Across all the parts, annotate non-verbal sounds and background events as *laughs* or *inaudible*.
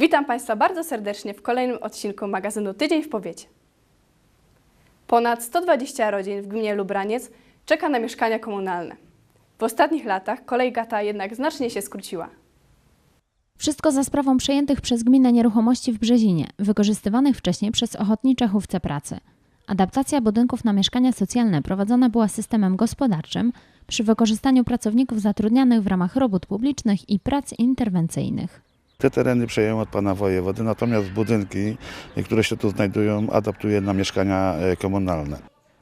Witam Państwa bardzo serdecznie w kolejnym odcinku magazynu Tydzień w Powiecie. Ponad 120 rodzin w gminie Lubraniec czeka na mieszkania komunalne. W ostatnich latach kolejka ta jednak znacznie się skróciła. Wszystko za sprawą przejętych przez gminę nieruchomości w Brzezinie, wykorzystywanych wcześniej przez ochotnicze chówce pracy. Adaptacja budynków na mieszkania socjalne prowadzona była systemem gospodarczym przy wykorzystaniu pracowników zatrudnianych w ramach robót publicznych i prac interwencyjnych. Te tereny przejąłem od pana wojewody, natomiast budynki, które się tu znajdują, adaptuję na mieszkania e, komunalne.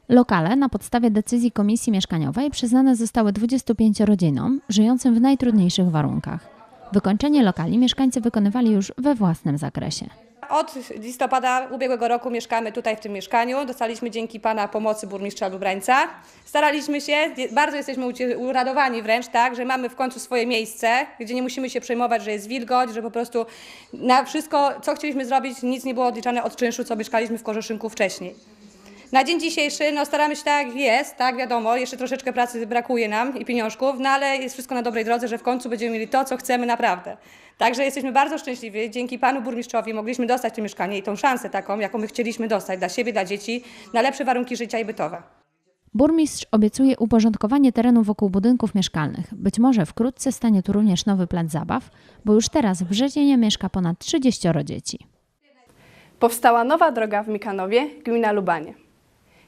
Lokale na podstawie decyzji Komisji Mieszkaniowej przyznane zostały 25 rodzinom żyjącym w najtrudniejszych warunkach. Wykończenie lokali mieszkańcy wykonywali już we własnym zakresie. Od listopada ubiegłego roku mieszkamy tutaj w tym mieszkaniu. Dostaliśmy dzięki Pana pomocy burmistrza Lubrańca. Staraliśmy się, bardzo jesteśmy uradowani wręcz, tak, że mamy w końcu swoje miejsce, gdzie nie musimy się przejmować, że jest wilgoć, że po prostu na wszystko, co chcieliśmy zrobić, nic nie było odliczane od czynszu, co mieszkaliśmy w Korzeszynku wcześniej. Na dzień dzisiejszy no, staramy się tak jest, tak wiadomo, jeszcze troszeczkę pracy brakuje nam i pieniążków, no ale jest wszystko na dobrej drodze, że w końcu będziemy mieli to, co chcemy naprawdę. Także jesteśmy bardzo szczęśliwi, dzięki panu burmistrzowi mogliśmy dostać to mieszkanie i tą szansę taką, jaką my chcieliśmy dostać dla siebie, dla dzieci, na lepsze warunki życia i bytowe. Burmistrz obiecuje uporządkowanie terenu wokół budynków mieszkalnych. Być może wkrótce stanie tu również nowy plac zabaw, bo już teraz w Brzezinie mieszka ponad 30 dzieci. Powstała nowa droga w Mikanowie, gmina Lubanie.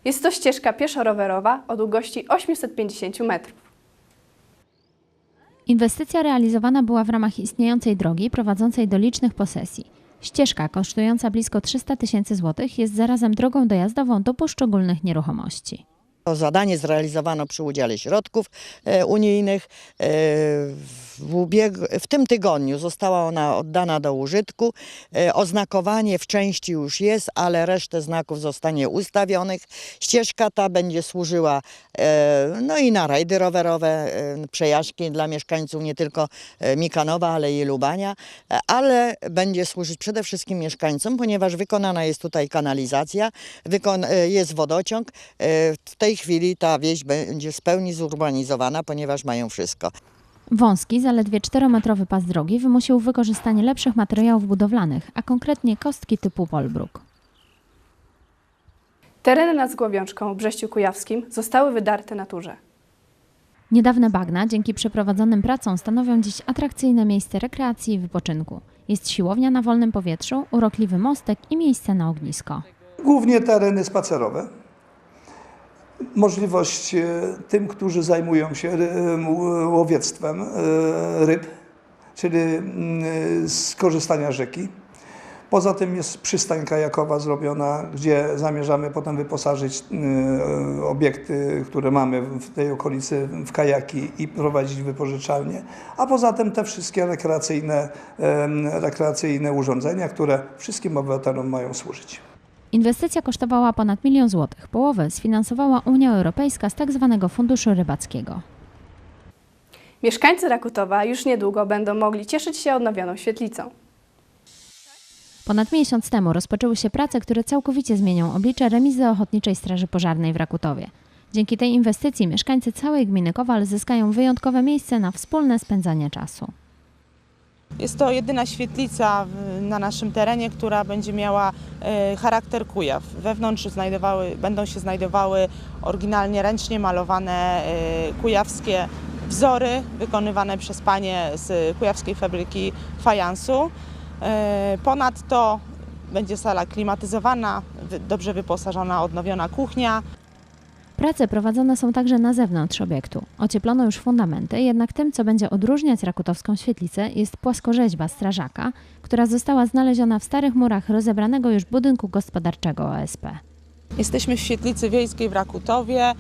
Jest to ścieżka pieszo-rowerowa o długości 850 metrów. Inwestycja realizowana była w ramach istniejącej drogi prowadzącej do licznych posesji. Ścieżka kosztująca blisko 300 tysięcy złotych jest zarazem drogą dojazdową do poszczególnych nieruchomości. To zadanie zrealizowano przy udziale środków e, unijnych. E, w, ubieg- w tym tygodniu została ona oddana do użytku. E, oznakowanie w części już jest, ale resztę znaków zostanie ustawionych. Ścieżka ta będzie służyła e, no i na rajdy rowerowe, e, przejażdżki dla mieszkańców nie tylko e, Mikanowa, ale i Lubania, e, ale będzie służyć przede wszystkim mieszkańcom, ponieważ wykonana jest tutaj kanalizacja, wykon- e, jest wodociąg. E, W tej chwili ta wieś będzie w pełni zurbanizowana, ponieważ mają wszystko. Wąski, zaledwie 4-metrowy pas drogi wymusił wykorzystanie lepszych materiałów budowlanych, a konkretnie kostki typu Wolbruk. Tereny nad Zgłowiączką w Brześciu Kujawskim zostały wydarte naturze. Niedawne bagna dzięki przeprowadzonym pracom stanowią dziś atrakcyjne miejsce rekreacji i wypoczynku. Jest siłownia na wolnym powietrzu, urokliwy mostek i miejsce na ognisko. Głównie tereny spacerowe. Możliwość e, tym, którzy zajmują się łowiectwem e, ryb, czyli mm, skorzystania rzeki. Poza tym jest przystań kajakowa zrobiona, gdzie zamierzamy potem wyposażyć e, obiekty, które mamy w tej okolicy w kajaki i prowadzić wypożyczalnie. A poza tym te wszystkie rekreacyjne, rekreacyjne urządzenia, które wszystkim obywatelom mają służyć. Inwestycja kosztowała ponad milion złotych. Połowę sfinansowała Unia Europejska z tzw. Funduszu Rybackiego. Mieszkańcy Rakutowa już niedługo będą mogli cieszyć się odnowioną świetlicą. Ponad miesiąc temu rozpoczęły się prace, które całkowicie zmienią oblicze remizy Ochotniczej Straży Pożarnej w Rakutowie. Dzięki tej inwestycji mieszkańcy całej gminy Kowal zyskają wyjątkowe miejsce na wspólne spędzanie czasu. Jest to jedyna świetlica na naszym terenie, która będzie miała e, charakter kujaw. Wewnątrz znajdowały, będą się znajdowały oryginalnie ręcznie malowane e, kujawskie wzory wykonywane przez panie z kujawskiej fabryki fajansu. E, Ponadto będzie sala klimatyzowana, dobrze wyposażona, odnowiona kuchnia. Prace prowadzone są także na zewnątrz obiektu. Ocieplono już fundamenty, jednak tym, co będzie odróżniać rakutowską świetlicę, jest płaskorzeźba strażaka, która została znaleziona w starych murach rozebranego już budynku gospodarczego OSP. Jesteśmy w świetlicy wiejskiej w Rakutowie.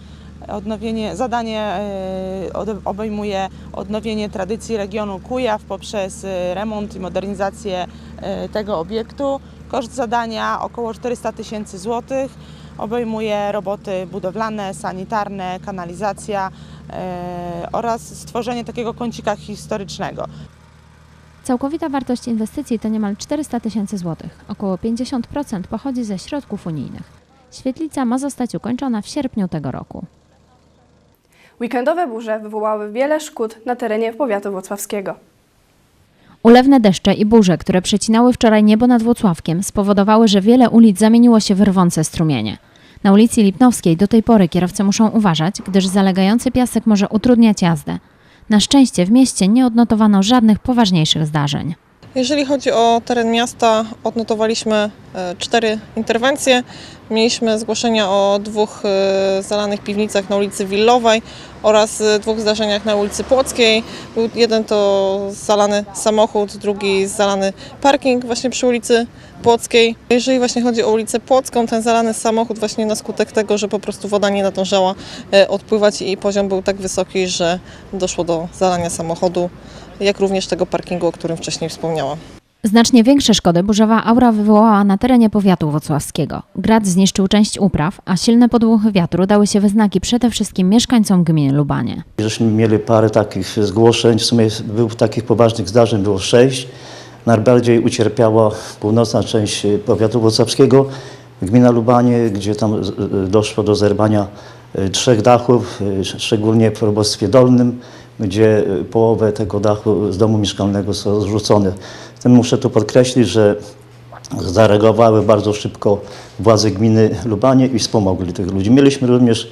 Odnowienie, zadanie e, obejmuje odnowienie tradycji regionu Kujaw poprzez e, remont i modernizację e, tego obiektu. Koszt zadania około 400 tysięcy złotych. Obejmuje roboty budowlane, sanitarne, kanalizacja e, oraz stworzenie takiego kącika historycznego. Całkowita wartość inwestycji to niemal 400 tysięcy złotych. Około 50% pochodzi ze środków unijnych. Świetlica ma zostać ukończona w sierpniu tego roku. Weekendowe burze wywołały wiele szkód na terenie powiatu włocławskiego. Ulewne deszcze i burze, które przecinały wczoraj niebo nad Włocławkiem, spowodowały, że wiele ulic zamieniło się w rwące strumienie. Na ulicy Lipnowskiej do tej pory kierowcy muszą uważać, gdyż zalegający piasek może utrudniać jazdę. Na szczęście w mieście nie odnotowano żadnych poważniejszych zdarzeń. Jeżeli chodzi o teren miasta, odnotowaliśmy e, cztery interwencje. Mieliśmy zgłoszenia o dwóch e, zalanych piwnicach na ulicy Willowej oraz e, dwóch zdarzeniach na ulicy Płockiej. Jeden to zalany samochód, drugi zalany parking właśnie przy ulicy Płockiej. Jeżeli właśnie chodzi o ulicę Płocką, ten zalany samochód właśnie na skutek tego, że po prostu woda nie nadążała odpływać i poziom był tak wysoki, że doszło do zalania samochodu, jak również tego parkingu, o którym wcześniej wspomniałam. Znacznie większe szkody burzowa aura wywołała na terenie powiatu włocławskiego. Grad zniszczył część upraw, a silne podmuchy wiatru dały się we znaki przede wszystkim mieszkańcom gminy Lubanie. Żeśmy mieli parę takich zgłoszeń, w sumie był takich poważnych zdarzeń było sześć. Najbardziej ucierpiała północna część powiatu włocławskiego, gmina Lubanie, gdzie tam e, e, doszło do zerwania e, trzech dachów, sz- szczególnie w probostwie dolnym, gdzie e, połowę tego dachu z domu mieszkalnego są zrzucone. Tym muszę tu podkreślić, że zareagowały bardzo szybko władze gminy Lubanie i wspomogli tych ludzi. Mieliśmy również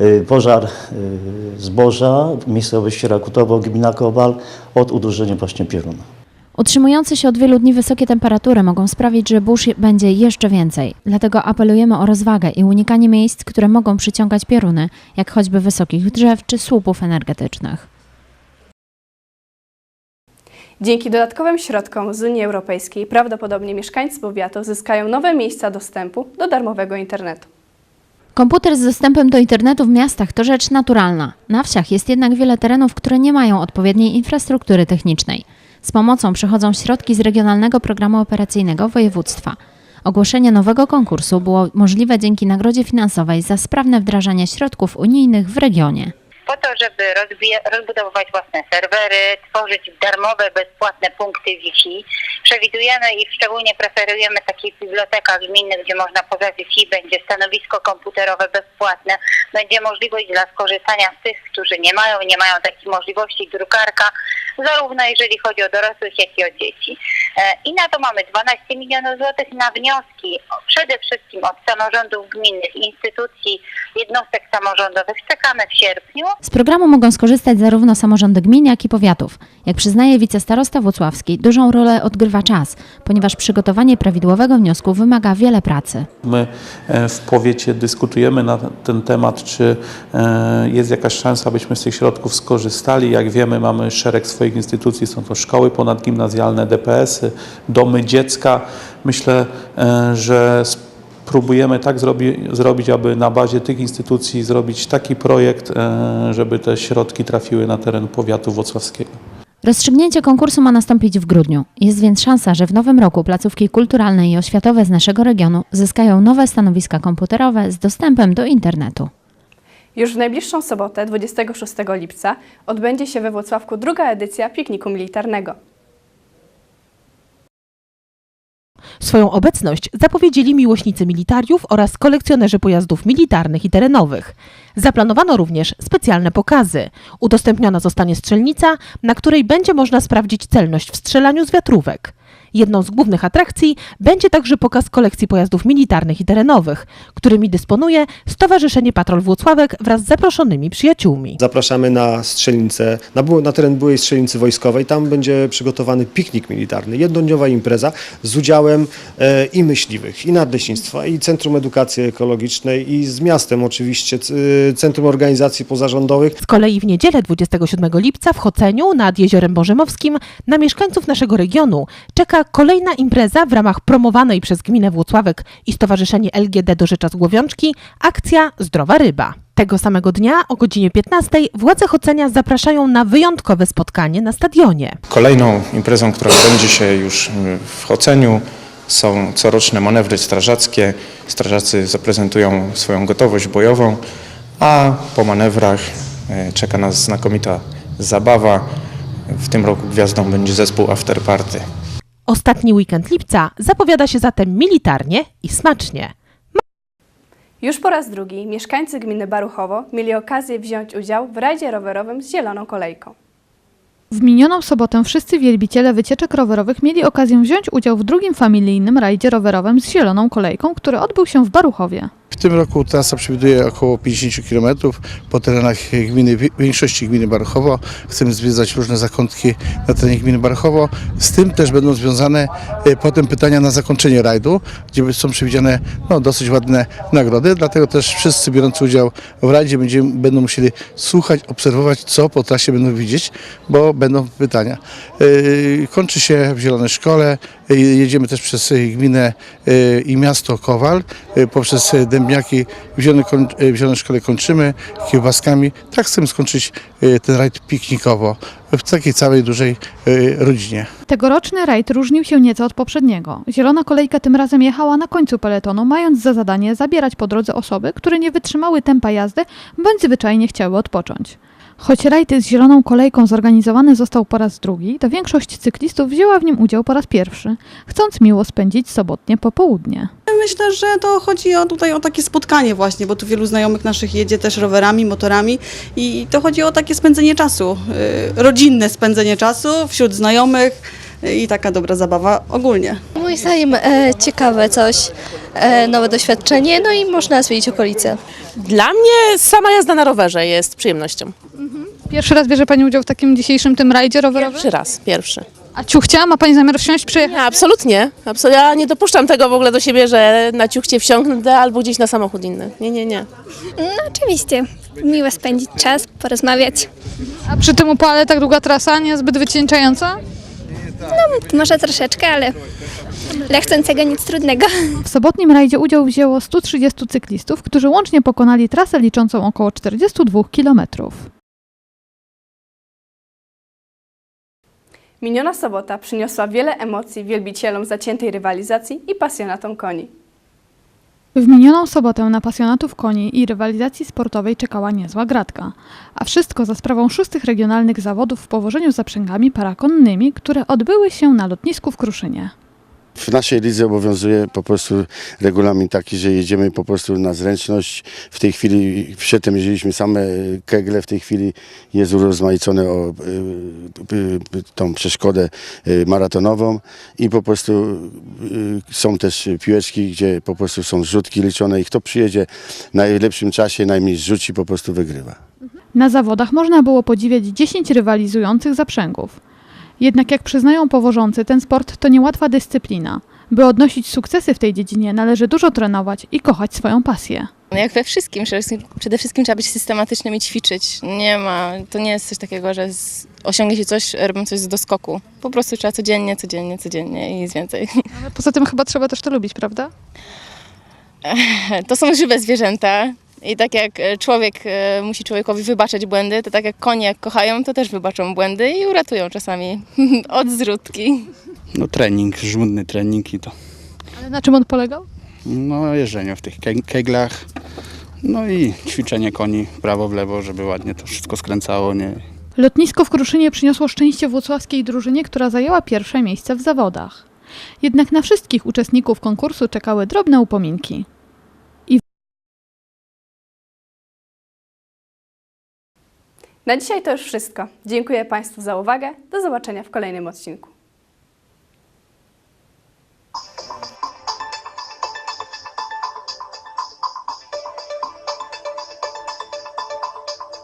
y, pożar y, zboża w miejscowości Rakutowo, gmina Kowal od uderzenia właśnie pioruna. Utrzymujące się od wielu dni wysokie temperatury mogą sprawić, że burz będzie jeszcze więcej. Dlatego apelujemy o rozwagę i unikanie miejsc, które mogą przyciągać pioruny, jak choćby wysokich drzew czy słupów energetycznych. Dzięki dodatkowym środkom z Unii Europejskiej prawdopodobnie mieszkańcy powiatu zyskają nowe miejsca dostępu do darmowego internetu. Komputer z dostępem do internetu w miastach to rzecz naturalna. Na wsiach jest jednak wiele terenów, które nie mają odpowiedniej infrastruktury technicznej. Z pomocą przychodzą środki z Regionalnego Programu Operacyjnego Województwa. Ogłoszenie nowego konkursu było możliwe dzięki nagrodzie finansowej za sprawne wdrażanie środków unijnych w regionie. Po to, żeby rozbudowywać własne serwery, tworzyć darmowe, bezpłatne punkty Wi-Fi. Przewidujemy i szczególnie preferujemy takich bibliotekach gminnych, gdzie można poza Wi-Fi będzie stanowisko komputerowe bezpłatne, będzie możliwość dla skorzystania z tych, którzy nie mają, nie mają takiej możliwości, drukarka, zarówno jeżeli chodzi o dorosłych, jak i o dzieci. E, I na to mamy 12 milionów złotych na wnioski przede wszystkim od samorządów gminnych, instytucji, jednostek samorządowych. Czekamy w sierpniu. Z programu mogą skorzystać zarówno samorządy gmin, jak i powiatów. Jak przyznaje wicestarosta Włocławski, dużą rolę odgrywa czas, ponieważ przygotowanie prawidłowego wniosku wymaga wiele pracy. My e, w powiecie dyskutujemy na ten temat, czy e, jest jakaś szansa, abyśmy z tych środków skorzystali. Jak wiemy, mamy szereg swoich instytucji, są to szkoły ponadgimnazjalne, DPS-y, domy dziecka. Myślę, e, że spróbujemy tak zrobi, zrobić, aby na bazie tych instytucji zrobić taki projekt, e, żeby te środki trafiły na teren powiatu włocławskiego. Rozstrzygnięcie konkursu ma nastąpić w grudniu. Jest więc szansa, że w nowym roku placówki kulturalne i oświatowe z naszego regionu zyskają nowe stanowiska komputerowe z dostępem do internetu. Już w najbliższą sobotę, 26 lipca, odbędzie się we Włocławku druga edycja pikniku militarnego. Swoją obecność zapowiedzieli miłośnicy militariów oraz kolekcjonerzy pojazdów militarnych i terenowych. Zaplanowano również specjalne pokazy. Udostępniona zostanie strzelnica, na której będzie można sprawdzić celność w strzelaniu z wiatrówek. Jedną z głównych atrakcji będzie także pokaz kolekcji pojazdów militarnych i terenowych, którymi dysponuje Stowarzyszenie Patrol Włocławek wraz z zaproszonymi przyjaciółmi. Zapraszamy na strzelnicę, na, na teren byłej strzelnicy wojskowej. Tam będzie przygotowany piknik militarny, jednodniowa impreza z udziałem e, i myśliwych, i nadleśnictwa, i Centrum Edukacji Ekologicznej, i z miastem oczywiście, e, Centrum Organizacji Pozarządowych. Z kolei w niedzielę 27 lipca w Choceniu nad Jeziorem Bożymowskim na mieszkańców naszego regionu czeka kolejna impreza w ramach promowanej przez Gminę Włocławek i Stowarzyszenie LGD do Rzecza Głowiączki akcja Zdrowa Ryba. Tego samego dnia o godzinie 15 władze Chocenia zapraszają na wyjątkowe spotkanie na stadionie. Kolejną imprezą, która odbędzie się już w Choceniu są coroczne manewry strażackie. Strażacy zaprezentują swoją gotowość bojową, a po manewrach y, czeka nas znakomita zabawa. W tym roku gwiazdą będzie zespół After Party. Ostatni weekend lipca zapowiada się zatem militarnie i smacznie. Już po raz drugi mieszkańcy gminy Baruchowo mieli okazję wziąć udział w rajdzie rowerowym z Zieloną Kolejką. W minioną sobotę wszyscy wielbiciele wycieczek rowerowych mieli okazję wziąć udział w drugim familijnym rajdzie rowerowym z zieloną kolejką, który odbył się w Baruchowie. Tym roku trasa przewiduje około 50 km po terenach gminy, większości gminy Baruchowo. Chcemy zwiedzać różne zakątki na terenie gminy Baruchowo. Z tym też będą związane e, potem pytania na zakończenie rajdu, gdzie są przewidziane no, dosyć ładne nagrody. Dlatego też wszyscy biorący udział w rajdzie będziemy, będą musieli słuchać, obserwować, co po trasie będą widzieć, bo będą pytania. E, Kończy się w Zielonej Szkole. E, Jedziemy też przez gminę i miasto Kowal, poprzez e, Dębniaki w Zielonej, e, w Zielonej Szkole kończymy kiełbaskami. Tak chcemy skończyć e, ten rajd piknikowo w takiej całej dużej e, rodzinie. Tegoroczny rajd różnił się nieco od poprzedniego. Zielona kolejka tym razem jechała na końcu peletonu, mając za zadanie zabierać po drodze osoby, które nie wytrzymały tempa jazdy bądź zwyczajnie chciały odpocząć. Choć rajd z zieloną kolejką zorganizowany został po raz drugi, to większość cyklistów wzięła w nim udział po raz pierwszy, chcąc miło spędzić sobotnie popołudnie. Myślę, że to chodzi o, tutaj o takie spotkanie właśnie, bo tu wielu znajomych naszych jedzie też rowerami, motorami i to chodzi o takie spędzenie czasu, y, rodzinne spędzenie czasu wśród znajomych i taka dobra zabawa ogólnie. Moim zdaniem e, ciekawe coś, e, nowe doświadczenie, no i można zwiedzić okolice. Dla mnie sama jazda na rowerze jest przyjemnością. Pierwszy raz bierze Pani udział w takim dzisiejszym tym rajdzie rowerowym? Pierwszy raz, pierwszy. A ciuchcia? Ma Pani zamiar wsiąść, przyjechać? Nie, absolutnie. Absol- ja nie dopuszczam tego w ogóle do siebie, że na ciuchcie wsiąknę albo gdzieś na samochód inny. Nie, nie, nie. No oczywiście, miło spędzić czas, porozmawiać. A przy tym upale tak długa trasa, nie zbyt wycieńczająca? No może troszeczkę, ale dla chcącego nic trudnego. W sobotnim rajdzie udział wzięło 130 cyklistów, którzy łącznie pokonali trasę liczącą około 42 kilometrów. Miniona sobota przyniosła wiele emocji wielbicielom zaciętej rywalizacji i pasjonatom koni. W minioną sobotę na pasjonatów koni i rywalizacji sportowej czekała niezła gratka, a wszystko za sprawą szóstych regionalnych zawodów w powożeniu zaprzęgami parakonnymi, które odbyły się na lotnisku w Kruszynie. W naszej lidze obowiązuje po prostu regulamin taki, że jedziemy po prostu na zręczność. W tej chwili, przedtem jeździliśmy same kegle, w tej chwili jest urozmaicone o y, y, tą przeszkodę y, maratonową i po prostu y, są też piłeczki, gdzie po prostu są zrzutki liczone i kto przyjedzie w najlepszym czasie, najmniej zrzuci, po prostu wygrywa. Na zawodach można było podziwiać 10 rywalizujących zaprzęgów. Jednak jak przyznają powożący, ten sport to niełatwa dyscyplina. By odnosić sukcesy w tej dziedzinie należy dużo trenować i kochać swoją pasję. No Jak we wszystkim, przede wszystkim, trzeba być systematycznym i ćwiczyć. Nie ma, to nie jest coś takiego, że osiągnie się coś, robiąc coś z doskoku. Po prostu trzeba codziennie, codziennie, codziennie i nic więcej. *laughs* Ale poza tym chyba trzeba też to lubić, prawda? To są żywe zwierzęta i tak jak e, człowiek e, musi człowiekowi wybaczać błędy, to tak jak konie jak kochają, to też wybaczą błędy i uratują czasami *laughs* od zrutki. No trening, żmudny trening i to. Ale na czym on polegał? No jeżdżenie w tych ke- keglach, no i ćwiczenie koni prawo w lewo, żeby ładnie to wszystko skręcało, nie? Lotnisko w Kruszynie przyniosło szczęście włocławskiej drużynie, która zajęła pierwsze miejsce w zawodach. Jednak na wszystkich uczestników konkursu czekały drobne upominki. Na dzisiaj to już wszystko. Dziękuję Państwu za uwagę. Do zobaczenia w kolejnym odcinku.